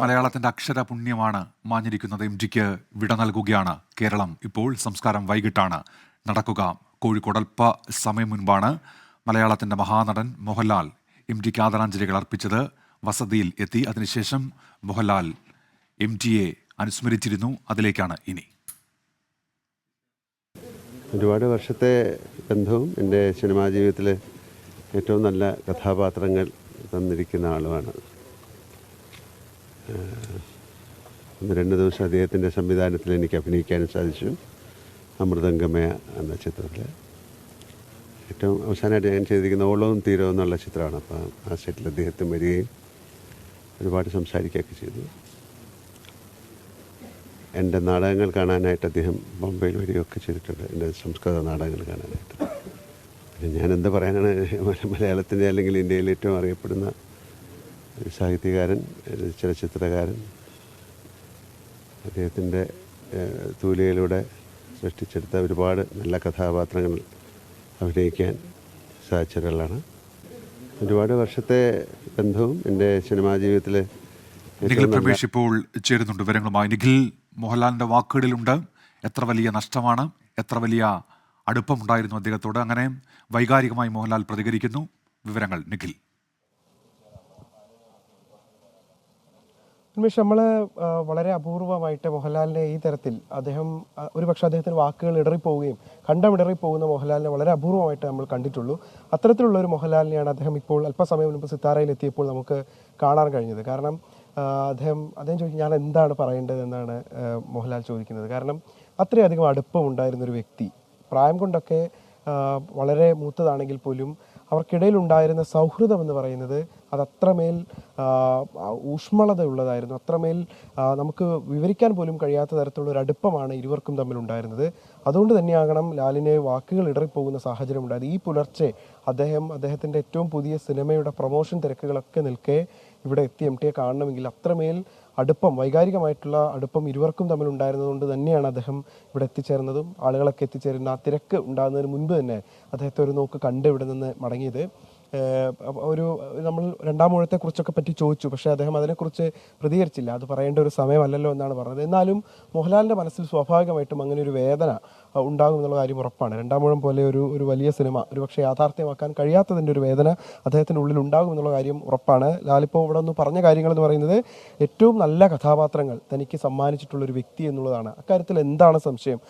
മലയാളത്തിന്റെ അക്ഷര പുണ്യമാണ് മാഞ്ഞിരിക്കുന്നത്. എം ജിക്ക് വിട നൽകുകയാണ്. കേരളം ഇപ്പോൾ സംസ്കാരം വൈകിട്ടാണ്. നടക്കുക കോഴിക്കോട് അല്പ സമയം മുൻപാണ് മലയാളത്തിന്റെ മഹാനടൻ മോഹൻലാൽ എം ജിക്ക് ആദരാഞ്ജലികൾ അർപ്പിച്ചത്. വസതിയിൽ എത്തി. അതിനുശേഷം മോഹൻലാൽ എം ജിയെ അനുസ്മരിച്ചിരുന്നു. അതിലേക്കാണ് ഇനി. ഒരുപാട് വർഷത്തെ ബന്ധവും എന്റെ സിനിമാ ജീവിതത്തിലെ ഏറ്റവും നല്ല കഥാപാത്രങ്ങൾ തന്നിരിക്കുന്ന ആളുമാണ്. ഒന്ന് രണ്ട് ദിവസം അദ്ദേഹത്തിന്റെ സംവിധാനത്തിൽ എനിക്ക് അഭിനയിക്കാനും സാധിച്ചു. അമൃതംഗമയ എന്ന ചിത്രത്തിൽ ഏറ്റവും അവസാനമായിട്ട് ഞാൻ ചെയ്തിരിക്കുന്ന ഓളവും തീരവും എന്നുള്ള ചിത്രമാണ്. അപ്പോൾ ആ സെറ്റിൽ അദ്ദേഹത്തിന് വരികയും ഒരുപാട് സംസാരിക്കുകയൊക്കെ ചെയ്തു. എന്റെ നാടകങ്ങൾ കാണാനായിട്ട് അദ്ദേഹം ബോംബെയിൽ വരികയൊക്കെ ചെയ്തിട്ടുണ്ട്. എന്റെ സംസ്കൃത നാടകങ്ങൾ കാണാനായിട്ട്. ഞാൻ എന്താ പറയാനാണ്? മല- മലയാളത്തിന്റെ അല്ലെങ്കിൽ ഇന്ത്യയിൽ ഏറ്റവും അറിയപ്പെടുന്ന സാഹിത്യകാരൻ ചില ചലച്ചിത്രകാരൻ അദ്ദേഹത്തിന്റെ തൂലികയിലൂടെ സൃഷ്ടിച്ചെടുത്ത ഒരുപാട് നല്ല കഥാപാത്രങ്ങൾ അഭിനയിക്കാൻ സാധിച്ച ഒരാളാണ് ഒരുപാട് വർഷത്തെ ബന്ധവും എന്റെ സിനിമാ ജീവിതത്തിലെ നിഖിൽ പ്രവേശ് ഇപ്പോൾ ചേരുന്നുണ്ട് വിവരങ്ങളുമായി. നിഖിൽ മോഹൻലാലിന്റെ വാക്കുകളിലുണ്ട്. എത്ര വലിയ നഷ്ടമാണ് എത്ര വലിയ അടുപ്പമുണ്ടായിരുന്നു അദ്ദേഹത്തോട്. അങ്ങനെ വൈകാരികമായി മോഹൻലാൽ പ്രതികരിക്കുന്നു. വിവരങ്ങൾ നിഖിൽ. ഉന്മേഷ് നമ്മൾ വളരെ അപൂർവമായിട്ട് മോഹൻലാലിനെ ഈ തരത്തിൽ അദ്ദേഹം ഒരു ഒരുപക്ഷെ അദ്ദേഹത്തിന് വാക്കുകൾ ഇടറിപ്പോവുകയും കണ്ടം പോകുന്ന മോഹൻലാലിനെ വളരെ അപൂർവമായിട്ട് നമ്മൾ കണ്ടിട്ടുള്ളൂ. അത്തരത്തിലുള്ള ഒരു മോഹൻലാലിനെയാണ് അദ്ദേഹം ഇപ്പോൾ അല്പസമയം മുൻപ് സിത്താരയിൽ എത്തിയപ്പോൾ നമുക്ക് കാണാൻ കഴിഞ്ഞത്. കാരണം അദ്ദേഹം അദ്ദേഹം ചോദിച്ചു ഞാൻ എന്താണ് പറയേണ്ടത് എന്നാണ് മോഹൻലാൽ ചോദിക്കുന്നത്? കാരണം അത്രയധികം അടുപ്പം ഉണ്ടായിരുന്ന ഒരു വ്യക്തി. പ്രായം കൊണ്ടൊക്കെ വളരെ മൂത്തതാണെങ്കിൽ പോലും അവർക്കിടയിൽ ഉണ്ടായിരുന്ന സൗഹൃദം എന്ന് പറയുന്നത് അത് ഊഷ്മളതയുള്ളതായിരുന്നു. അത്രമേൽ നമുക്ക് വിവരിക്കാൻ പോലും കഴിയാത്ത തരത്തിലുള്ള ഒരു അടുപ്പമാണ് ഇരുവർക്കും തമ്മിലുണ്ടായിരുന്നത്. അതുകൊണ്ട് തന്നെയാകണം ലാലിന് വാക്കുകൾ ഇടറിപ്പോകുന്ന സാഹചര്യം ഉണ്ടായത്. ഈ പുലർച്ചെ അദ്ദേഹം അദ്ദേഹത്തിന്റെ ഏറ്റവും പുതിയ സിനിമയുടെ പ്രൊമോഷൻ തിരക്കുകളൊക്കെ നിൽക്കെ ഇവിടെ എത്തി എം ടിയെ കാണണമെങ്കിൽ അത്രമേൽ അടുപ്പം വൈകാരികമായിട്ടുള്ള അടുപ്പം ഇരുവർക്കും തമ്മിൽ ഉണ്ടായിരുന്നതുകൊണ്ട് തന്നെയാണ് അദ്ദേഹം ഇവിടെ എത്തിച്ചേർന്നതും. ആളുകളൊക്കെ എത്തിച്ചേരുന്ന ആ തിരക്ക് ഉണ്ടാകുന്നതിന് മുൻപ് തന്നെ അദ്ദേഹത്തെ ഒരു നോക്ക് കണ്ട് ഇവിടെ നിന്ന് മടങ്ങിയത്. ഒരു നമ്മൾ രണ്ടാം ഊഴത്തെക്കുറിച്ചൊക്കെ പറ്റി ചോദിച്ചു. പക്ഷേ അദ്ദേഹം അതിനെക്കുറിച്ച് പ്രതികരിച്ചില്ല. അത് പറയേണ്ട ഒരു സമയമല്ലല്ലോ എന്നാണ് പറഞ്ഞത്. എന്നാലും മോഹൻലാലിന്റെ മനസ്സിൽ സ്വാഭാവികമായിട്ടും അങ്ങനെ ഒരു വേദന ഉണ്ടാകും എന്നുള്ള കാര്യം ഉറപ്പാണ്. രണ്ടാം ഊഴം പോലെ ഒരു ഒരു വലിയ സിനിമ ഒരു പക്ഷേ യാഥാർത്ഥ്യമാക്കാൻ കഴിയാത്തതിന്റെ ഒരു വേദന അദ്ദേഹത്തിന്റെ ഉള്ളിൽ ഉണ്ടാകും എന്നുള്ള കാര്യം ഉറപ്പാണ്. ലാലിപ്പോൾ ഇവിടെ ഒന്ന് പറഞ്ഞ കാര്യങ്ങൾ എന്ന് പറയുന്നത് ഏറ്റവും നല്ല കഥാപാത്രങ്ങൾ തനിക്ക് സമ്മാനിച്ചിട്ടുള്ള ഒരു വ്യക്തി എന്നുള്ളതാണ്. അക്കാര്യത്തിൽ എന്താണ് സംശയം?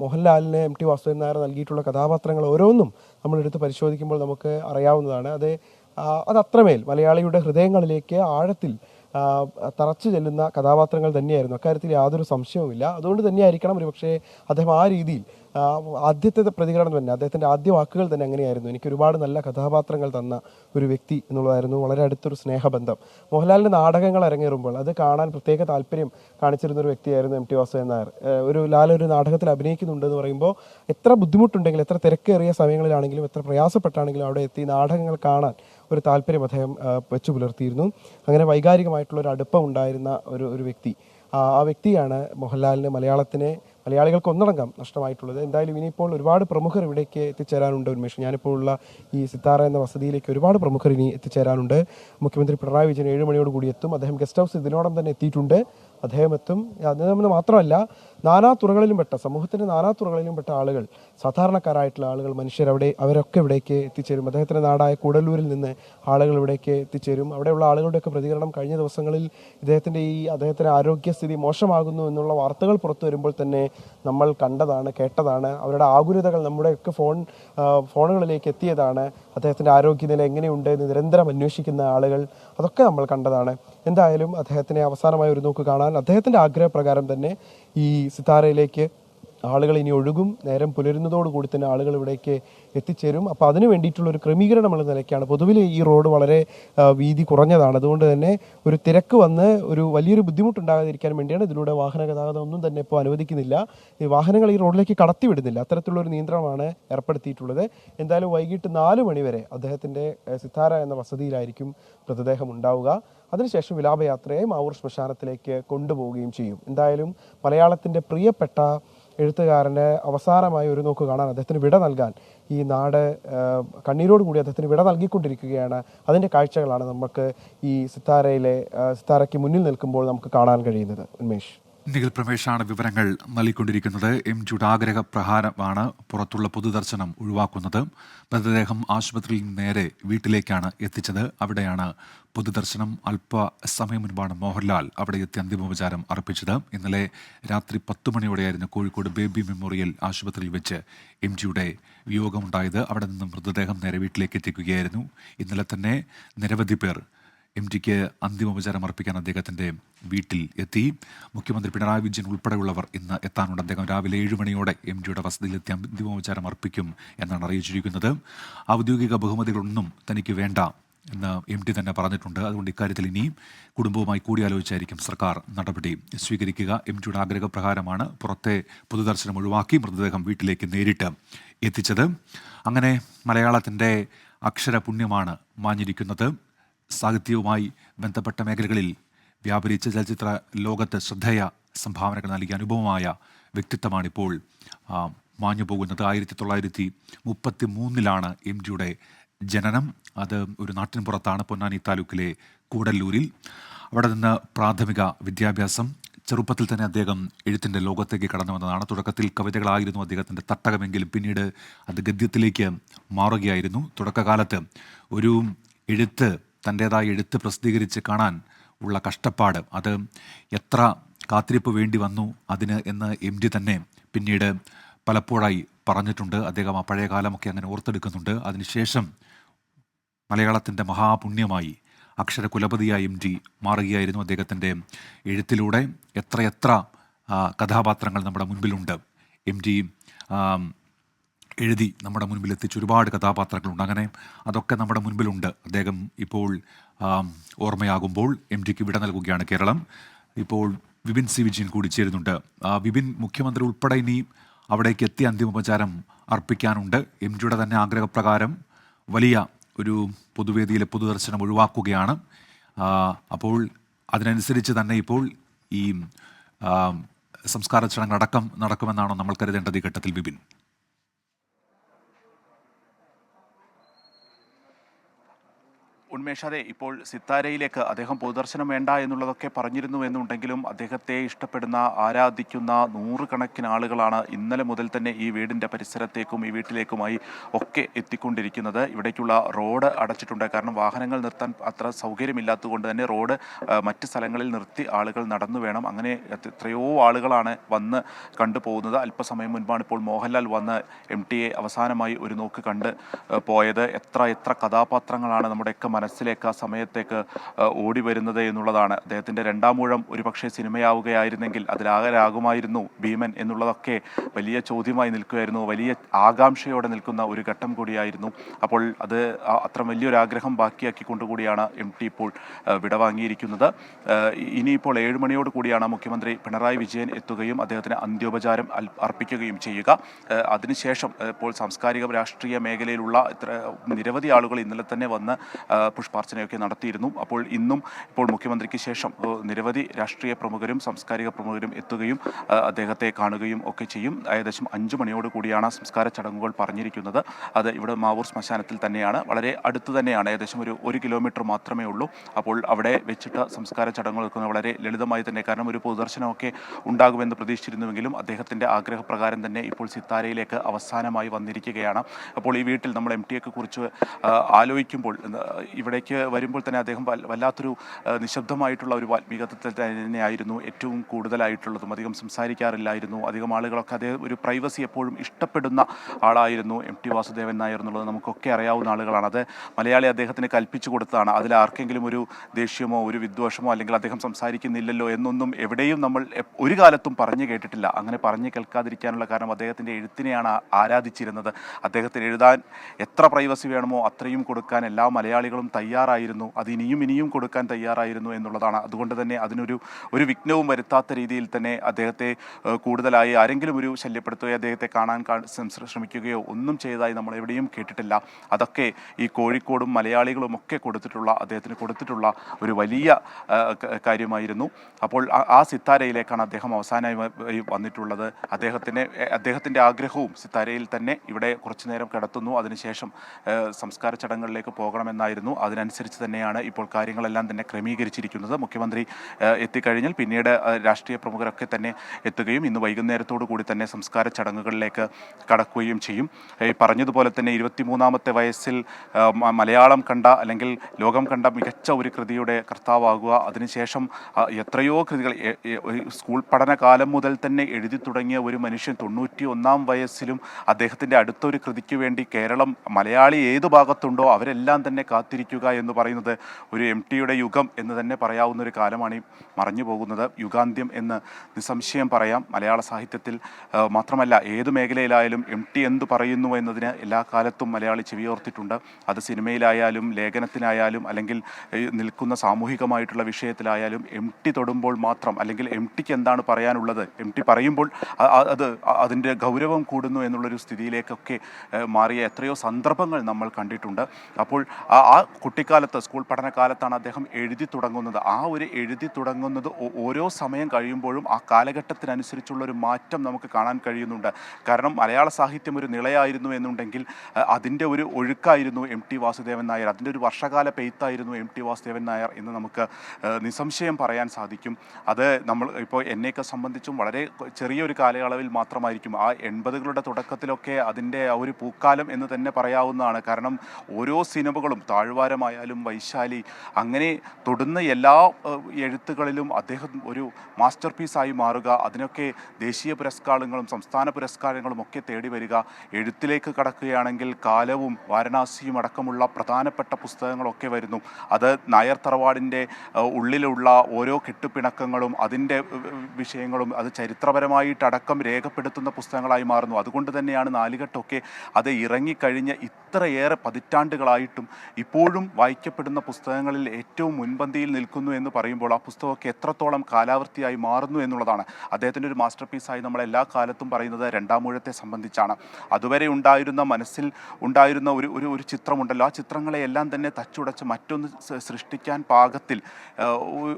മോഹൻലാലിന് എം ടി വാസുദേവൻ നായർ നൽകിയിട്ടുള്ള കഥാപാത്രങ്ങൾ ഓരോന്നും നമ്മളെടുത്ത് പരിശോധിക്കുമ്പോൾ നമുക്ക് അറിയാവുന്നതാണ്. അത് അത് അത്രമേൽ മലയാളിയുടെ ഹൃദയങ്ങളിലേക്ക് ആഴത്തിൽ തറച്ചു ചെല്ലുന്ന കഥാപാത്രങ്ങൾ തന്നെയായിരുന്നു. അക്കാര്യത്തിൽ യാതൊരു സംശയവുമില്ല. അതുകൊണ്ട് തന്നെയായിരിക്കണം ഒരുപക്ഷെ അദ്ദേഹം ആ രീതിയിൽ ആദ്യത്തെ പ്രതികരണം തന്നെ അദ്ദേഹത്തിന്റെ ആദ്യ വാക്കുകൾ തന്നെ അങ്ങനെയായിരുന്നു എനിക്ക് ഒരുപാട് നല്ല കഥാപാത്രങ്ങൾ തന്ന ഒരു വ്യക്തി എന്നുള്ളതായിരുന്നു വളരെ അടുത്തൊരു സ്നേഹബന്ധം. മോഹൻലാലിന്റെ നാടകങ്ങൾ അരങ്ങേറുമ്പോൾ അത് കാണാൻ പ്രത്യേക താല്പര്യം കാണിച്ചിരുന്ന ഒരു വ്യക്തിയായിരുന്നു എം ടി വാസുദേവൻ നായർ. ഒരു ലാൽ ഒരു നാടകത്തിൽ അഭിനയിക്കുന്നുണ്ട് എന്ന് പറയുമ്പോൾ എത്ര ബുദ്ധിമുട്ടുണ്ടെങ്കിലും എത്ര തിരക്കേറിയ സമയങ്ങളിലാണെങ്കിലും എത്ര പ്രയാസപ്പെട്ടാണെങ്കിലും അവിടെ എത്തി നാടകങ്ങൾ കാണാൻ ഒരു താല്പര്യം അദ്ദേഹം വെച്ചു പുലർത്തിയിരുന്നു. അങ്ങനെ വൈകാരികമായിട്ടുള്ള ഒരു അടുപ്പം ഉണ്ടായിരുന്ന ഒരു ഒരു വ്യക്തി. ആ ആ വ്യക്തിയാണ് മോഹൻലാലിന് മലയാളത്തിനെ മലയാളികൾക്ക് ഒന്നടങ്കം നഷ്ടമായിട്ടുള്ളത്. എന്തായാലും ഇനിയിപ്പോൾ ഒരുപാട് പ്രമുഖർ ഇവിടേക്ക് എത്തിച്ചേരാനുണ്ട് ഉന്മേഷ്. ഞാനിപ്പോൾ ഉള്ള ഈ സിത്താര എന്ന വസതിയിലേക്ക് ഒരുപാട് പ്രമുഖർ ഇനി എത്തിച്ചേരാനുണ്ട്. മുഖ്യമന്ത്രി പിണറായി വിജയൻ ഏഴ് മണിയോട് കൂടി എത്തും. അദ്ദേഹം ഗസ്റ്റ് ഹൗസ് ഇതിനോടം തന്നെ എത്തിയിട്ടുണ്ട്. അദ്ദേഹം എത്തും അദ്ദേഹം മാത്രമല്ല നാനാ തുറകളിലും പെട്ട സമൂഹത്തിന്റെ നാനാ തുറകളിലും പെട്ട ആളുകൾ സാധാരണക്കാരായിട്ടുള്ള ആളുകൾ മനുഷ്യർ അവിടെ അവരൊക്കെ ഇവിടേക്ക് എത്തിച്ചേരും. അദ്ദേഹത്തിന്റെ നാടായ കൂടല്ലൂരിൽ നിന്ന് ആളുകൾ ഇവിടേക്ക് എത്തിച്ചേരും. അവിടെയുള്ള ആളുകളുടെയൊക്കെ പ്രതികരണം കഴിഞ്ഞ ദിവസങ്ങളിൽ ഇദ്ദേഹത്തിന്റെ ഈ അദ്ദേഹത്തിന്റെ ആരോഗ്യസ്ഥിതി മോശമാകുന്നു എന്നുള്ള വാർത്തകൾ പുറത്തു വരുമ്പോൾ തന്നെ നമ്മൾ കണ്ടതാണ് കേട്ടതാണ്. അവരുടെ ആകുലതകൾ നമ്മുടെയൊക്കെ ഫോൺ ഫോണുകളിലേക്ക് എത്തിയതാണ്. അദ്ദേഹത്തിന്റെ ആരോഗ്യനില എങ്ങനെയുണ്ട് എന്ന് നിരന്തരം അന്വേഷിക്കുന്ന ആളുകൾ അതൊക്കെ നമ്മൾ കണ്ടതാണ്. എന്തായാലും അദ്ദേഹത്തിനെ അവസാനമായി ഒരു നോക്ക് കാണാൻ അദ്ദേഹത്തിന്റെ ആഗ്രഹപ്രകാരം തന്നെ ഈ സിത്താരയിലേക്ക് ആളുകൾ ഇനി ഒഴുകും നേരം പുലരുന്നതോടുകൂടി തന്നെ ആളുകൾ ഇവിടേക്ക് എത്തിച്ചേരും. അപ്പോൾ അതിന് വേണ്ടിയിട്ടുള്ള ഒരു ക്രമീകരണം എന്ന നിലയ്ക്കാണ്. പൊതുവിൽ ഈ റോഡ് വളരെ വീതി കുറഞ്ഞതാണ്. അതുകൊണ്ട് തന്നെ ഒരു തിരക്ക് വന്ന് ഒരു വലിയൊരു ബുദ്ധിമുട്ടുണ്ടാകാതിരിക്കാൻ വേണ്ടിയാണ് ഇതിലൂടെ വാഹന ഗതാഗതം ഒന്നും തന്നെ ഇപ്പോൾ അനുവദിക്കുന്നില്ല. ഈ വാഹനങ്ങൾ ഈ റോഡിലേക്ക് കടത്തിവിടുന്നില്ല. അത്തരത്തിലുള്ള ഒരു നിയന്ത്രണമാണ് ഏർപ്പെടുത്തിയിട്ടുള്ളത്. എന്തായാലും വൈകിട്ട് നാല് മണിവരെ അദ്ദേഹത്തിന്റെ സിത്താര എന്ന വസതിയിലായിരിക്കും മൃതദേഹം ഉണ്ടാവുക. അതിനുശേഷം വിലാപയാത്രയെ മാവൂർ ശ്മശാനത്തിലേക്ക് കൊണ്ടുപോവുകയും ചെയ്യും. എന്തായാലും മലയാളത്തിന്റെ പ്രിയപ്പെട്ട എഴുത്തുകാരന്റെ അവസാനമായി ഒരു നോക്ക് കാണാൻ അദ്ദേഹത്തിന് വിട നൽകാൻ ഈ നാട് കണ്ണീരോട് കൂടി അദ്ദേഹത്തിന് വിട നൽകിക്കൊണ്ടിരിക്കുകയാണ്. അതിന്റെ കാഴ്ചകളാണ് നമുക്ക് ഈ സിത്താരയിലെ സിത്താരയ്ക്ക് മുന്നിൽ നിൽക്കുമ്പോൾ നമുക്ക് കാണാൻ കഴിയുന്നത്. ഉന്മേഷ്. നിഖിൽ പ്രമേഷാണ് വിവരങ്ങൾ നൽകിക്കൊണ്ടിരിക്കുന്നത്. എം ജിയുടെ പ്രഹാരമാണ് പുറത്തുള്ള പൊതുദർശനം ഒഴിവാക്കുന്നത്. മൃതദേഹം ആശുപത്രിയിൽ നേരെ വീട്ടിലേക്കാണ് എത്തിച്ചത്. അവിടെയാണ് പൊതുദർശനം. അല്പസമയം മുൻപാണ് മോഹൻലാൽ അവിടെ എത്തി അന്തിമോപചാരം അർപ്പിച്ചത്. ഇന്നലെ രാത്രി പത്ത് മണിയോടെയായിരുന്നു കോഴിക്കോട് ബേബി മെമ്മോറിയൽ ആശുപത്രിയിൽ വെച്ച് എം ജിയുടെ വിയോഗമുണ്ടായത്. അവിടെ നിന്ന് മൃതദേഹം നേരെ വീട്ടിലേക്ക് എത്തിക്കുകയായിരുന്നു. ഇന്നലെ തന്നെ നിരവധി പേർ എം ജിക്ക് അന്തിമോപചാരം അർപ്പിക്കാൻ അദ്ദേഹത്തിന്റെ വീട്ടിൽ എത്തി. മുഖ്യമന്ത്രി പിണറായി വിജയൻ ഉൾപ്പെടെയുള്ളവർ ഇന്ന് എത്താനുണ്ട്. അദ്ദേഹം രാവിലെ ഏഴ് മണിയോടെ എം ജിയുടെ വസതിയിലെത്തി അന്തിമോപചാരം അർപ്പിക്കും എന്നാണ് അറിയിച്ചിരിക്കുന്നത്. ഔദ്യോഗിക ബഹുമതികളൊന്നും തനിക്ക് വേണ്ട എന്ന് എം ടി തന്നെ പറഞ്ഞിട്ടുണ്ട്. അതുകൊണ്ട് ഇക്കാര്യത്തിൽ ഇനിയും കുടുംബവുമായി കൂടിയാലോചിച്ചായിരിക്കും സർക്കാർ നടപടി സ്വീകരിക്കുക. എം ടിയുടെ ആഗ്രഹപ്രകാരമാണ് പുറത്തെ പൊതുദർശനം ഒഴിവാക്കി മൃതദേഹം വീട്ടിലേക്ക് നേരിട്ട് എത്തിച്ചത്. അങ്ങനെ മലയാളത്തിന്റെ അക്ഷരപുണ്യമാണ് മാഞ്ഞിരിക്കുന്നത്. സാഹിത്യവുമായി ബന്ധപ്പെട്ട മേഖലകളിൽ വ്യാപരിച്ച ചലച്ചിത്ര ലോകത്ത് ശ്രദ്ധേയ സംഭാവനകൾ നൽകിയ അനുഭവമായ വ്യക്തിത്വമാണിപ്പോൾ. മാഞ്ഞു പോകുന്നത് ആയിരത്തി തൊള്ളായിരത്തി മുപ്പത്തി മൂന്നിലാണ് എം ജിയുടെ ജനനം. അത് ഒരു നാട്ടിൻ പുറത്താണ് പൊന്നാനി താലൂക്കിലെ കൂടല്ലൂരിൽ. അവിടെ നിന്ന് പ്രാഥമിക വിദ്യാഭ്യാസം. ചെറുപ്പത്തിൽ തന്നെ അദ്ദേഹം എഴുത്തിന്റെ ലോകത്തേക്ക് കടന്നു വന്നതാണ് തുടക്കത്തിൽ കവിതകളായിരുന്നു അദ്ദേഹത്തിന്റെ തട്ടകമെങ്കിലും പിന്നീട് അത് ഗദ്യത്തിലേക്ക് മാറുകയായിരുന്നു. തുടക്കകാലത്ത് ഒരു എഴുത്ത് തന്റേതായ എഴുത്ത് പ്രസിദ്ധീകരിച്ച് കാണാൻ ഉള്ള കഷ്ടപ്പാട്. അത് എത്ര കാത്തിരിപ്പ് വേണ്ടി വന്നു അതിന് എന്ന് എം ഡി തന്നെ പിന്നീട് പലപ്പോഴായി പറഞ്ഞിട്ടുണ്ട്. അദ്ദേഹം ആ പഴയ കാലമൊക്കെ അങ്ങനെ ഓർത്തെടുക്കുന്നുണ്ട്. അതിനുശേഷം മലയാളത്തിന്റെ മഹാപുണ്യമായി അക്ഷര കുലപതിയായി എം ജി മാറുകയായിരുന്നു അദ്ദേഹത്തിന്റെ എഴുത്തിലൂടെ. എത്രയെത്ര കഥാപാത്രങ്ങൾ നമ്മുടെ മുൻപിലുണ്ട്. എം ജി എഴുതി നമ്മുടെ മുൻപിൽ എത്തിച്ച ഒരുപാട് കഥാപാത്രങ്ങളുണ്ട്. അങ്ങനെ അതൊക്കെ നമ്മുടെ മുൻപിലുണ്ട്. അദ്ദേഹം ഇപ്പോൾ ഓർമ്മയാകുമ്പോൾ എം ജിക്ക് വിട നൽകുകയാണ് കേരളം. ഇപ്പോൾ വിപിൻ സി വിജയൻ കൂടി ചേരുന്നുണ്ട്. വിപിൻ മുഖ്യമന്ത്രി ഉൾപ്പെടെ ഇനി അവിടേക്ക് എത്തി അന്തിമോപചാരം അർപ്പിക്കാനുണ്ട്. എം ജിയുടെ തന്നെ ആഗ്രഹപ്രകാരം വലിയ ഒരു പൊതുവേദിയിലെ പൊതുദർശനം ഒഴിവാക്കുകയാണ്. അപ്പോൾ അതിനനുസരിച്ച് തന്നെ ഇപ്പോൾ ഈ സംസ്കാര ചടങ്ങടക്കം നടക്കുമെന്നാണോ നമ്മൾ കരുതേണ്ടത് ഈ ഘട്ടത്തിൽ വിപിൻ. ഉന്മേഷ് അതെ ഇപ്പോൾ സിത്താരയിലേക്ക് അദ്ദേഹം പൊതുദർശനം വേണ്ട എന്നുള്ളതൊക്കെ പറഞ്ഞിരുന്നു എന്നുണ്ടെങ്കിലും അദ്ദേഹത്തെ ഇഷ്ടപ്പെടുന്ന ആരാധിക്കുന്ന നൂറുകണക്കിന് ആളുകളാണ് ഇന്നലെ മുതൽ തന്നെ ഈ വീടിന്റെ പരിസരത്തേക്കും ഈ വീട്ടിലേക്കുമായി ഒക്കെ എത്തിക്കൊണ്ടിരിക്കുന്നത്. ഇവിടേക്കുള്ള റോഡ് അടച്ചിട്ടുണ്ട്. കാരണം വാഹനങ്ങൾ നിർത്താൻ അത്ര സൗകര്യമില്ലാത്തതുകൊണ്ട് തന്നെ റോഡ് മറ്റ് സ്ഥലങ്ങളിൽ നിർത്തി ആളുകൾ നടന്നു വേണം. അങ്ങനെ എത്രയോ ആളുകളാണ് വന്ന് കണ്ടുപോകുന്നത്. അല്പസമയം മുൻപാണ് ഇപ്പോൾ മോഹൻലാൽ വന്ന് എം ടി എ അവസാനമായി ഒരു നോക്ക് കണ്ട് പോയത്. എത്ര എത്ര കഥാപാത്രങ്ങളാണ് നമ്മുടെയൊക്കെ മനസ്സിലേക്ക് ആ സമയത്തേക്ക് ഓടി വരുന്നത് എന്നുള്ളതാണ്. അദ്ദേഹത്തിന്റെ രണ്ടാം മൂഴം ഒരുപക്ഷെ സിനിമയാവുകയായിരുന്നെങ്കിൽ അതിലാകരാകുമായിരുന്നു ഭീമൻ എന്നുള്ളതൊക്കെ വലിയ ചോദ്യമായി നിൽക്കുമായിരുന്നു. വലിയ ആകാംക്ഷയോടെ നിൽക്കുന്ന ഒരു ഘട്ടം കൂടിയായിരുന്നു. അപ്പോൾ അത് അത്ര വലിയൊരാഗ്രഹം ബാക്കിയാക്കിക്കൊണ്ടുകൂടിയാണ് എം ടി ഇപ്പോൾ വിടവാങ്ങിയിരിക്കുന്നത്. ഇനിയിപ്പോൾ ഏഴ് മണിയോട് കൂടിയാണ് മുഖ്യമന്ത്രി പിണറായി വിജയൻ എത്തുകയും അദ്ദേഹത്തിന് അന്ത്യോപചാരം അർപ്പിക്കുകയും ചെയ്യുക. അതിനുശേഷം ഇപ്പോൾ സാംസ്കാരിക രാഷ്ട്രീയ മേഖലയിലുള്ള ഇത്ര നിരവധി ആളുകൾ ഇന്നലെ തന്നെ വന്ന് പുഷ്പാർച്ചനയൊക്കെ നടത്തിയിരുന്നു. അപ്പോൾ ഇന്നും ഇപ്പോൾ മുഖ്യമന്ത്രിക്ക് ശേഷം നിരവധി രാഷ്ട്രീയ പ്രമുഖരും സാംസ്കാരിക പ്രമുഖരും എത്തുകയും അദ്ദേഹത്തെ കാണുകയും ഒക്കെ ചെയ്യും. ഏകദേശം അഞ്ചു മണിയോട് കൂടിയാണ് സംസ്കാര ചടങ്ങുകൾ പറഞ്ഞിരിക്കുന്നത്. അത് ഇവിടെ മാവൂർ ശ്മശാനത്തിൽ തന്നെയാണ്. വളരെ അടുത്ത് തന്നെയാണ്. ഏകദേശം ഒരു ഒരു കിലോമീറ്റർ മാത്രമേ ഉള്ളൂ. അപ്പോൾ അവിടെ വെച്ചിട്ട് സംസ്കാര ചടങ്ങുകൾക്ക് വളരെ ലളിതമായി തന്നെ കാരണം ഒരു പൊതുദർശനമൊക്കെ ഉണ്ടാകുമെന്ന് പ്രതീക്ഷിച്ചിരുന്നുവെങ്കിലും അദ്ദേഹത്തിന്റെ ആഗ്രഹപ്രകാരം തന്നെ ഇപ്പോൾ സിത്താരയിലേക്ക് അവസാനമായി വന്നിരിക്കുകയാണ്. അപ്പോൾ ഈ വീട്ടിൽ നമ്മൾ എം ടി ഒക്കെ കുറിച്ച് ആലോചിക്കുമ്പോൾ ഇവിടേക്ക് വരുമ്പോൾ തന്നെ അദ്ദേഹം വല്ലാത്തൊരു നിശബ്ദമായിട്ടുള്ള ഒരു ആത്മീകത്വത്തിൽ തന്നെയായിരുന്നു. ഏറ്റവും കൂടുതലായിട്ടുള്ളതും അധികം സംസാരിക്കാറില്ലായിരുന്നു. അധികം ആളുകളൊക്കെ അദ്ദേഹം ഒരു പ്രൈവസി എപ്പോഴും ഇഷ്ടപ്പെടുന്ന ആളായിരുന്നു എം ടി വാസുദേവൻ നായർ എന്നുള്ളത് നമുക്കൊക്കെ അറിയാവുന്ന ആളുകളാണ്. അത് മലയാളി അദ്ദേഹത്തിന് കൽപ്പിച്ചു കൊടുത്തതാണ്. അതിൽ ആർക്കെങ്കിലും ഒരു ദേഷ്യമോ ഒരു വിദ്വേഷമോ അല്ലെങ്കിൽ അദ്ദേഹം സംസാരിക്കുന്നില്ലല്ലോ എന്നൊന്നും എവിടെയും നമ്മൾ ഒരു കാലത്തും പറഞ്ഞു കേട്ടിട്ടില്ല. അങ്ങനെ പറഞ്ഞു കേൾക്കാതിരിക്കാനുള്ള കാരണം അദ്ദേഹത്തിന്റെ എഴുത്തിനെയാണ് ആരാധിച്ചിരുന്നത്. അദ്ദേഹത്തിന് എഴുതാൻ എത്ര പ്രൈവസി വേണമോ അത്രയും കൊടുക്കാൻ എല്ലാ മലയാളികളും തയ്യാറായിരുന്നു. അത് ഇനിയും ഇനിയും കൊടുക്കാൻ തയ്യാറായിരുന്നു എന്നുള്ളതാണ്. അതുകൊണ്ട് തന്നെ അതിനൊരു ഒരു വിഘ്നവും വരുത്താത്ത രീതിയിൽ തന്നെ അദ്ദേഹത്തെ കൂടുതലായി ആരെങ്കിലും ഒരു ശല്യപ്പെടുത്തുകയോ അദ്ദേഹത്തെ കാണാൻ ശ്രമിക്കുകയോ ഒന്നും ചെയ്തതായി നമ്മൾ എവിടെയും കേട്ടിട്ടില്ല. അതൊക്കെ ഈ കോഴിക്കോടും മലയാളികളും ഒക്കെ കൊടുത്തിട്ടുള്ള അദ്ദേഹത്തിന് കൊടുത്തിട്ടുള്ള ഒരു വലിയ കാര്യമായിരുന്നു. അപ്പോൾ ആ- സിത്താരയിലേക്കാണ് അദ്ദേഹം അവസാനമായി വന്നിട്ടുള്ളത്. അദ്ദേഹത്തിന് അദ്ദേഹത്തിന്റെ ആഗ്രഹവും സിത്താരയിൽ തന്നെ ഇവിടെ കുറച്ചു നേരം കിടത്തുന്നു. അതിനുശേഷം സംസ്കാര ചടങ്ങുകളിലേക്ക് പോകണമെന്നായിരുന്നു. അതിനനുസരിച്ച് തന്നെയാണ് ഇപ്പോൾ കാര്യങ്ങളെല്ലാം തന്നെ ക്രമീകരിച്ചിരിക്കുന്നത്. മുഖ്യമന്ത്രി എത്തിക്കഴിഞ്ഞാൽ പിന്നീട് രാഷ്ട്രീയ പ്രമുഖരൊക്കെ തന്നെ എത്തുകയും ഇന്ന് വൈകുന്നേരത്തോടു കൂടി തന്നെ സംസ്കാര ചടങ്ങുകളിലേക്ക് കടക്കുകയും ചെയ്യും. ഈ പറഞ്ഞതുപോലെ തന്നെ ഇരുപത്തിമൂന്നാമത്തെ വയസ്സിൽ മലയാളം കണ്ട അല്ലെങ്കിൽ ലോകം കണ്ട മികച്ച ഒരു കൃതിയുടെ കർത്താവാകുക അതിനുശേഷം എത്രയോ കൃതികൾ സ്കൂൾ പഠനകാലം മുതൽ തന്നെ എഴുതി തുടങ്ങിയ ഒരു മനുഷ്യൻ തൊണ്ണൂറ്റി ഒന്നാം വയസ്സിലും അദ്ദേഹത്തിന്റെ അടുത്തൊരു കൃതിക്ക് വേണ്ടി കേരളം മലയാളി ഏത് ഭാഗത്തുണ്ടോ അവരെല്ലാം തന്നെ കാത്തിരിക്കുക എന്ന് പറയുന്നത് ഒരു എം ടിയുടെ യുഗം എന്ന് തന്നെ പറയാവുന്ന ഒരു കാലമാണ് ഈ മറഞ്ഞു പോകുന്നത്. യുഗാന്ത്യം എന്ന് നിസ്സംശയം പറയാം. മലയാള സാഹിത്യത്തിൽ മാത്രമല്ല ഏത് മേഖലയിലായാലും എം ടി എന്ത് പറയുന്നു എന്നതിന് എല്ലാ കാലത്തും മലയാളി ചെവിയോർത്തിട്ടുണ്ട്. അത് സിനിമയിലായാലും ലേഖനത്തിനായാലും അല്ലെങ്കിൽ നിൽക്കുന്ന സാമൂഹികമായിട്ടുള്ള വിഷയത്തിലായാലും എം ടി തൊടുമ്പോൾ മാത്രം അല്ലെങ്കിൽ എം ടിക്ക് എന്താണ് പറയാനുള്ളത് എം ടി പറയുമ്പോൾ അത് അതിന്റെ ഗൗരവം കൂടുന്നു എന്നുള്ളൊരു സ്ഥിതിയിലേക്കൊക്കെ മാറിയ എത്രയോ സന്ദർഭങ്ങൾ നമ്മൾ കണ്ടിട്ടുണ്ട്. അപ്പോൾ ആ കുട്ടിക്കാലത്ത് സ്കൂൾ പഠനകാലത്താണ് അദ്ദേഹം എഴുതി തുടങ്ങുന്നത്. ആ ഒരു എഴുതി തുടങ്ങുന്നത് ഓരോ സമയം കഴിയുമ്പോഴും ആ കാലഘട്ടത്തിനനുസരിച്ചുള്ള ഒരു മാറ്റം നമുക്ക് കാണാൻ കഴിയുന്നുണ്ട്. കാരണം മലയാള സാഹിത്യം ഒരു നിളയായിരുന്നു എന്നുണ്ടെങ്കിൽ അതിന്റെ ഒരു ഒഴുക്കായിരുന്നു എം ടി വാസുദേവൻ നായർ. അതിന്റെ ഒരു വർഷകാല പെയ്ത്തായിരുന്നു എം ടി വാസുദേവൻ നായർ എന്ന് നമുക്ക് നിസ്സംശയം പറയാൻ സാധിക്കും. അത് നമ്മൾ ഇപ്പോൾ എന്നെയൊക്കെ സംബന്ധിച്ചും വളരെ ചെറിയൊരു കാലയളവിൽ മാത്രമായിരിക്കും. ആ എൺപതുകളുടെ തുടക്കത്തിലൊക്കെ അതിന്റെ ആ ഒരു പൂക്കാലം എന്ന് തന്നെ പറയാവുന്നതാണ്. കാരണം ഓരോ സിനിമകളും താഴ്വാരമായാലും വൈശാലി അങ്ങനെ തൊടുന്ന എല്ലാ എഴുത്തുകളിലും അദ്ദേഹം ഒരു മാസ്റ്റർ പീസായി മാറുക. അതിനൊക്കെ ദേശീയ പുരസ്കാരങ്ങളും സംസ്ഥാന പുരസ്കാരങ്ങളും ഒക്കെ തേടി വരിക. എഴുത്തിലേക്ക് കടക്കുകയാണെങ്കിൽ കാലവും വാരണാസിയും അടക്കമുള്ള പ്രധാനപ്പെട്ട പുസ്തകങ്ങളൊക്കെ വരുന്നു. അത് നായർ തറവാടിന്റെ ഉള്ളിലുള്ള ഓരോ കെട്ടുപിണക്കങ്ങളും അതിന്റെ വിഷയങ്ങളും അത് ചരിത്രപരമായിട്ടടക്കം രേഖപ്പെടുത്തുന്ന പുസ്തകങ്ങളായി മാറുന്നു. അതുകൊണ്ട് തന്നെയാണ് നാലുകെട്ടൊക്കെ അത് ഇറങ്ങിക്കഴിഞ്ഞ ഇത്രയേറെ പതിറ്റാണ്ടുകളായിട്ടും ഇപ്പോഴും വായിക്കപ്പെടുന്ന പുസ്തകങ്ങളിൽ ഏറ്റവും മുൻപന്തിയിൽ നിൽക്കുന്നു എന്ന് പറയുമ്പോൾ ആ പുസ്തകമൊക്കെ എത്രത്തോളം കാലാവൃത്തിയായി മാറുന്നു എന്നുള്ളതാണ്. അദ്ദേഹത്തിന്റെ ഒരു മാസ്റ്റർ പീസായി നമ്മൾ എല്ലാ കാലത്തും പറയുന്നത് രണ്ടാമൂഴത്തെ സംബന്ധിച്ചാണ്. അതുവരെ ഉണ്ടായിരുന്ന മനസ്സിൽ ഉണ്ടായിരുന്ന ഒരു ഒരു ഒരു ചിത്രമുണ്ടല്ലോ. ആ ചിത്രങ്ങളെ എല്ലാം തന്നെ തച്ചുടച്ച് മറ്റൊന്ന് സൃഷ്ടിക്കാൻ പാകത്തിൽ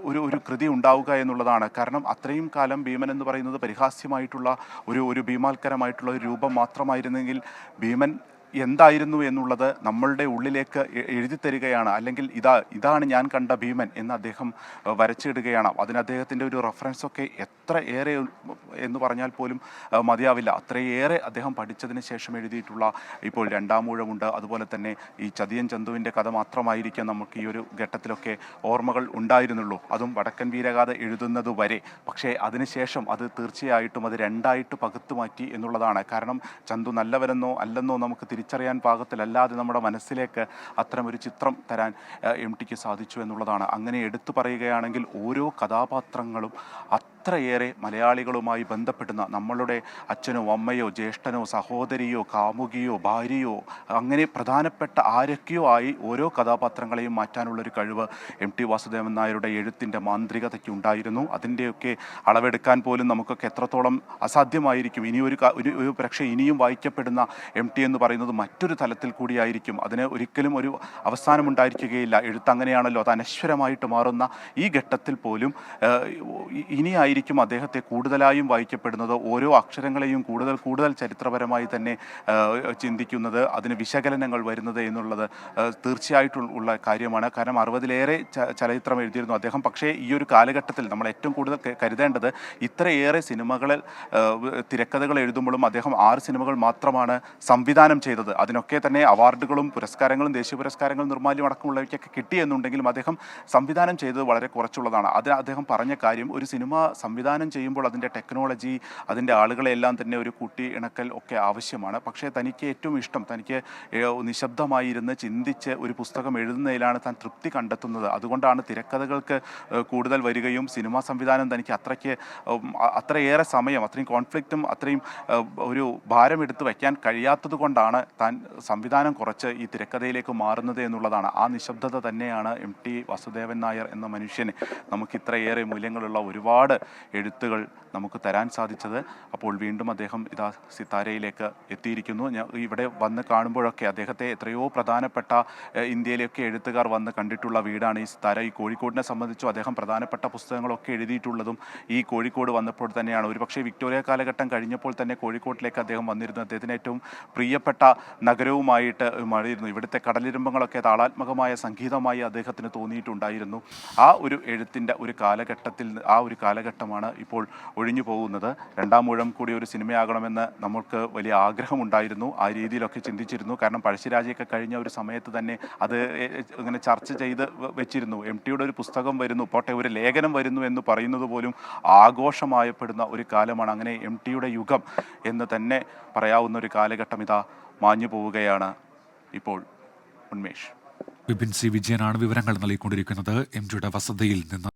ഒരു ഒരു കൃതി ഉണ്ടാവുക എന്നുള്ളതാണ്. കാരണം അത്രയും കാലം ഭീമൻ എന്ന് പറയുന്നത് പരിഹാസ്യമായിട്ടുള്ള ഒരു ഒരു ഭീമാൽക്കരമായിട്ടുള്ള ഒരു രൂപം മാത്രമായിരുന്നെങ്കിൽ ഭീമൻ എന്തായിരുന്നു എന്നുള്ളത് നമ്മളുടെ ഉള്ളിലേക്ക് എഴുതി തരികയാണ്. അല്ലെങ്കിൽ ഇതാ ഇതാണ് ഞാൻ കണ്ട ഭീമൻ എന്ന് അദ്ദേഹം വരച്ചിടുകയാണ്. അതിന് അദ്ദേഹത്തിന്റെ ഒരു റെഫറൻസ് ഒക്കെ എത്ര ഏറെ എന്ന് പറഞ്ഞാൽ പോലും മതിയാവില്ല. അത്രയേറെ അദ്ദേഹം പഠിച്ചതിന് ശേഷം എഴുതിയിട്ടുള്ള ഇപ്പോൾ രണ്ടാം രണ്ടാമൂഴമുണ്ട് അതുപോലെ തന്നെ ഈ ചതിയൻ ചന്തുവിന്റെ കഥ മാത്രമായിരിക്കാം നമുക്ക് ഈ ഒരു ഘട്ടത്തിലൊക്കെ ഓർമ്മകൾ ഉണ്ടായിരുന്നുള്ളൂ. അതും വടക്കൻ വീരഗാഥ എഴുതുന്നത് വരെ. പക്ഷേ അതിനുശേഷം അത് തീർച്ചയായിട്ടും അത് രണ്ടായിട്ട് പകുത്തു മാറ്റി എന്നുള്ളതാണ്. കാരണം ചന്തു നല്ലവരെന്നോ അല്ലെന്നോ നമുക്ക് തിരിച്ചറിയാൻ പാകത്തിലല്ലാതെ നമ്മുടെ മനസ്സിലേക്ക് അത്തരം ഒരു ചിത്രം തരാൻ എം ടിക്ക് സാധിച്ചു എന്നുള്ളതാണ്. അങ്ങനെ എടുത്തു പറയുകയാണെങ്കിൽ ഓരോ കഥാപാത്രങ്ങളും അത്രയേറെ മലയാളികളുമായി ബന്ധപ്പെടുന്ന നമ്മളുടെ അച്ഛനോ അമ്മയോ ജ്യേഷ്ഠനോ സഹോദരിയോ കാമുകിയോ ഭാര്യയോ അങ്ങനെ പ്രധാനപ്പെട്ട ആരൊക്കെയോ ആയി ഓരോ കഥാപാത്രങ്ങളെയും മാറ്റാനുള്ളൊരു കഴിവ് എം ടി വാസുദേവൻ നായരുടെ എഴുത്തിന്റെ മാന്ത്രികതയ്ക്ക് ഉണ്ടായിരുന്നു അതിന്റെയൊക്കെ അളവെടുക്കാൻ പോലും നമുക്കൊക്കെ എത്രത്തോളം അസാധ്യമായിരിക്കും. ഇനി ഒരു പക്ഷേ ഇനിയും വായിക്കപ്പെടുന്ന എം ടി എന്ന് പറയുന്നത് മറ്റൊരു തലത്തിൽ കൂടിയായിരിക്കും. അതിന് ഒരിക്കലും ഒരു അവസാനമുണ്ടായിരിക്കുകയില്ല. എഴുത്ത് അങ്ങനെയാണല്ലോ അത് അനശ്വരമായിട്ട് മാറുന്ന ഈ ഘട്ടത്തിൽ പോലും ഏഹ്, ഇനിയായിരിക്കും അദ്ദേഹത്തെ കൂടുതലായും വായിക്കപ്പെടുന്നത്. ഓരോ അക്ഷരങ്ങളെയും കൂടുതൽ കൂടുതൽ ചരിത്രപരമായി തന്നെ ചിന്തിക്കുന്നത് അതിന് വിശകലനങ്ങൾ വരുന്നത് എന്നുള്ളത് തീർച്ചയായിട്ടും ഉള്ള കാര്യമാണ്. കാരണം അറുപതിലേറെ ചലച്ചിത്രം എഴുതിയിരുന്നു അദ്ദേഹം. പക്ഷേ ഈ ഒരു കാലഘട്ടത്തിൽ നമ്മൾ ഏറ്റവും കൂടുതൽ കരുതേണ്ടത് ഇത്രയേറെ സിനിമകളിൽ തിരക്കഥകൾ എഴുതുമ്പോഴും അദ്ദേഹം ആറ് സിനിമകൾ മാത്രമാണ് സംവിധാനം ചെയ്തത്. അതിനൊക്കെ തന്നെ അവാർഡുകളും പുരസ്കാരങ്ങളും ദേശീയ പുരസ്കാരങ്ങളും നിർമ്മാല്യം അടക്കമുള്ളവയ്ക്കൊക്കെ കിട്ടിയെന്നുണ്ടെങ്കിലും അദ്ദേഹം സംവിധാനം ചെയ്തത് വളരെ കുറച്ചുള്ളതാണ്. അത് അദ്ദേഹം പറഞ്ഞ കാര്യം ഒരു സിനിമ സംവിധാനം ചെയ്യുമ്പോൾ അതിന്റെ ടെക്നോളജി അതിന്റെ ആളുകളെല്ലാം തന്നെ ഒരു കൂട്ടി ഇണക്കൽ ഒക്കെ ആവശ്യമാണ്. പക്ഷേ തനിക്ക് ഏറ്റവും ഇഷ്ടം തനിക്ക് നിശബ്ദമായിരുന്ന് ചിന്തിച്ച് ഒരു പുസ്തകം എഴുതുന്നതിലാണ് താൻ തൃപ്തി കണ്ടെത്തുന്നത്. അതുകൊണ്ടാണ് തിരക്കഥകൾക്ക് കൂടുതൽ വരികയും സിനിമാ സംവിധാനം തനിക്ക് അത്രയ്ക്ക് അത്രയേറെ സമയം അത്രയും കോൺഫ്ലിക്റ്റും അത്രയും ഒരു ഭാരം എടുത്തു വയ്ക്കാൻ കഴിയാത്തത് കൊണ്ടാണ് താൻ സംവിധാനം കുറച്ച് ഈ തിരക്കഥയിലേക്ക് മാറുന്നത് എന്നുള്ളതാണ്. ആ നിശബ്ദത തന്നെയാണ് എം ടി വാസുദേവൻ നായർ എന്ന മനുഷ്യന് നമുക്ക് ഇത്രയേറെ മൂല്യങ്ങളുള്ള ഒരുപാട് എഴുത്തുകൾ നമുക്ക് തരാൻ സാധിച്ചത്. അപ്പോൾ വീണ്ടും അദ്ദേഹം ഇതാ സിത്താരയിലേക്ക് എത്തിയിരിക്കുന്നു. ഞാൻ ഇവിടെ വന്ന് കാണുമ്പോഴൊക്കെ അദ്ദേഹത്തെ എത്രയോ പ്രധാനപ്പെട്ട ഇന്ത്യയിലൊക്കെ എഴുത്തുകാർ വന്ന് കണ്ടിട്ടുള്ള വീടാണ് ഈ സിത്താര. ഈ കോഴിക്കോടിനെ സംബന്ധിച്ചും അദ്ദേഹം പ്രധാനപ്പെട്ട പുസ്തകങ്ങളൊക്കെ എഴുതിയിട്ടുള്ളതും ഈ കോഴിക്കോട് വന്നപ്പോൾ തന്നെയാണ്. ഒരുപക്ഷെ വിക്ടോറിയ കാലഘട്ടം കഴിഞ്ഞപ്പോൾ തന്നെ കോഴിക്കോട്ടിലേക്ക് അദ്ദേഹം വന്നിരുന്നു. അദ്ദേഹത്തിന് ഏറ്റവും പ്രിയപ്പെട്ട നഗരവുമായിട്ട് മാറിയിരുന്നു. ഇവിടുത്തെ കടലിരുമ്പങ്ങളൊക്കെ താളാത്മകമായ സംഗീതമായി അദ്ദേഹത്തിന് തോന്നിയിട്ടുണ്ടായിരുന്നു. ആ ഒരു എഴുത്തിന്റെ ഒരു കാലഘട്ടത്തിൽ ആ ഒരു കാലഘട്ടമാണ് ഇപ്പോൾ ഒഴിഞ്ഞു പോകുന്നത്. രണ്ടാം മൂഴം കൂടി ഒരു സിനിമയാകണമെന്ന് നമ്മൾക്ക് വലിയ ആഗ്രഹമുണ്ടായിരുന്നു. ആ രീതിയിലൊക്കെ ചിന്തിച്ചിരുന്നു. കാരണം പഴശ്ശിരാജയൊക്കെ കഴിഞ്ഞ ഒരു സമയത്ത് തന്നെ അത് ഇങ്ങനെ ചർച്ച ചെയ്ത് വെച്ചിരുന്നു. എം ടിയുടെ ഒരു പുസ്തകം വരുന്നു. പോട്ടെ ഒരു ലേഖനം വരുന്നു എന്ന് പറയുന്നത് പോലും ആഘോഷമായപ്പെടുന്ന ഒരു കാലമാണ് അങ്ങനെ എം ടിയുടെ യുഗം എന്ന് തന്നെ പറയാവുന്ന ഒരു കാലഘട്ടം ഇതാ മാഞ്ഞു പോവുകയാണ് ഇപ്പോൾ ഉന്മേഷ്. വിപിൻ സി വിജയനാണ് വിവരങ്ങൾ നൽകിക്കൊണ്ടിരിക്കുന്നത്. എം ജിയുടെ വസതിയിൽ നിന്ന്